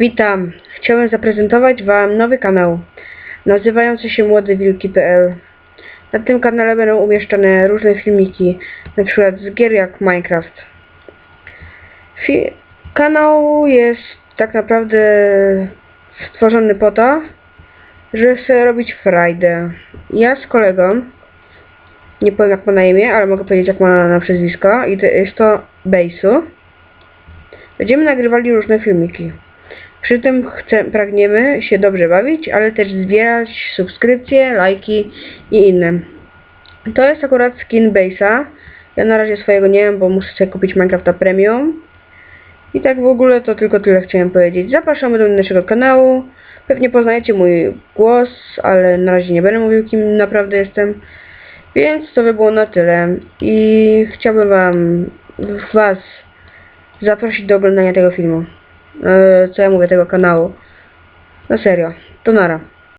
Witam. Chciałem zaprezentować Wam nowy kanał nazywający się młodywilki.pl Na tym kanale będą umieszczone różne filmiki, przykład z gier jak Minecraft. Fi kanał jest tak naprawdę stworzony po to, żeby sobie robić frajdę. Ja z kolegą, nie powiem jak ma na imię, ale mogę powiedzieć jak ma na przezwisko i to jest to Bejsu. Będziemy nagrywali różne filmiki. Przy tym chcę, pragniemy się dobrze bawić, ale też zbierać subskrypcje, lajki i inne. To jest akurat skin Base'a. Ja na razie swojego nie mam, bo muszę sobie kupić Minecrafta Premium. I tak w ogóle to tylko tyle chciałem powiedzieć. Zapraszamy do naszego kanału. Pewnie poznajecie mój głos, ale na razie nie będę mówił kim naprawdę jestem. Więc to by było na tyle. I chciałbym wam, was zaprosić do oglądania tego filmu. E, co ja mówię, tego kanału. No serio, to nara.